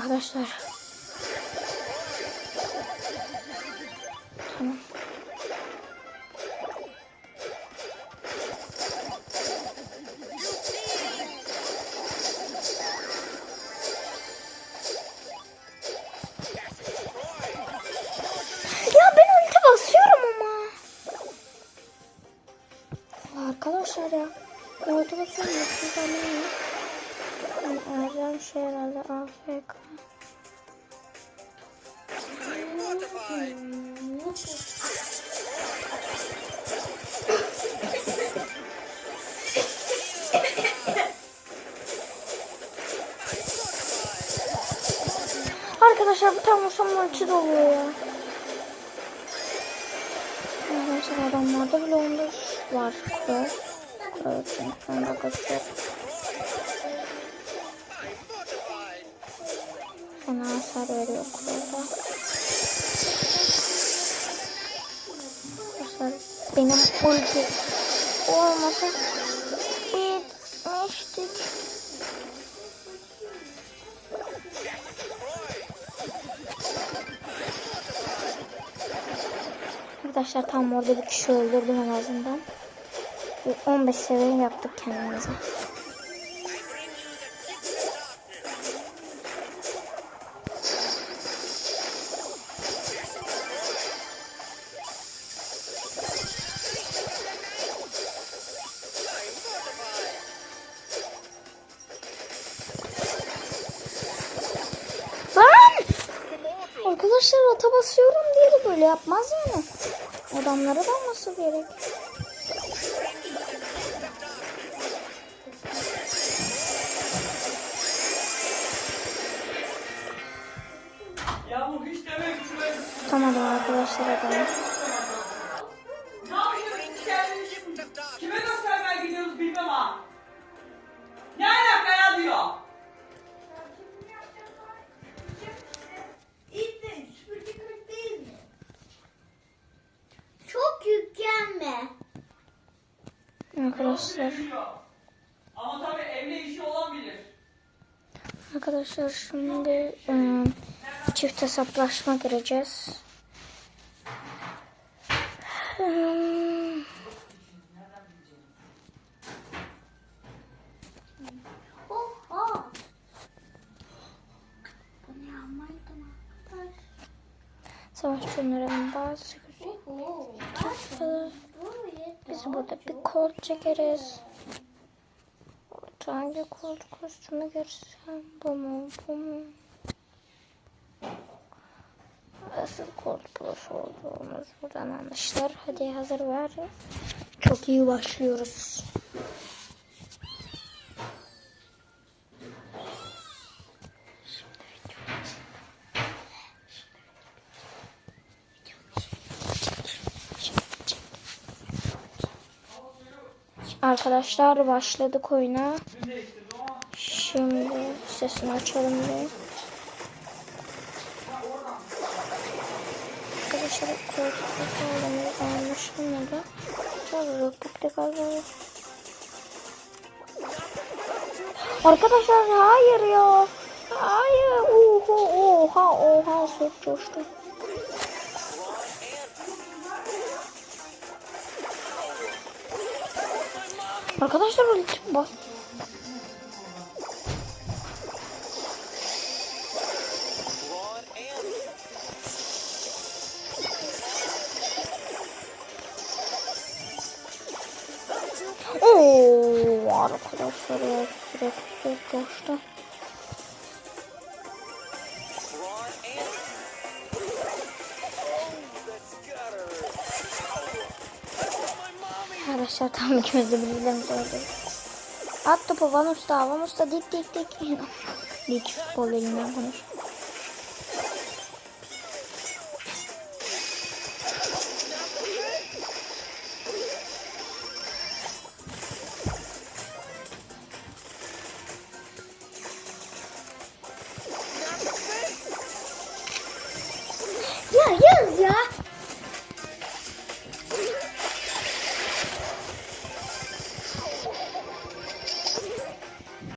Arkadaşlar. Tamam. Ya ben ulti basıyorum ama. Arkadaşlar ya. Ben ulti basıyorum. Erdem şey herhalde AFK. Arkadaşlar bu tam olsam ulti doluyor ya. Arkadaşlar adamlarda bile onda var. Evet. Evet. çünkü Son dakika çok hasar veriyor kurda. Arkadaşlar benim ulti olmasa bitmiştik. Arkadaşlar tam orada bir kişi öldürdüm en azından. Bir 15 seviye yaptık kendimize. Arkadaşlar ata basıyorum diye de böyle yapmaz yani. Adamlara da olması gerek. Tutamadım arkadaşlar adamı. Arkadaşlar. Ama tabii evle işi olan bilir. Arkadaşlar şimdi ıı, çift hesaplaşma gireceğiz. Hmm. Savaş turnularının bazı Oho. Biz burada bir kol çekeriz. Orada hangi kol kostümü görsem bu mu bu mu? Nasıl kol plus olduğumuz buradan anlaşılır. Hadi hazır ver. Çok iyi başlıyoruz. Arkadaşlar başladık oyuna. Şimdi sesini açalım bir. Arkadaşlar koltukta sağlamıyor anlaşılmadı. Çok yokluk tekrar Arkadaşlar hayır ya. Hayır. Oha oha oha çok coştu. Arkadaşlar ultim bas. Oo arkadaşlar ya sürekli çok Arkadaşlar tam ikimiz de birbirlerimizi öldürdük. At topu Van Usta, Van Usta dik dik dik. dik futbol elinden konuş.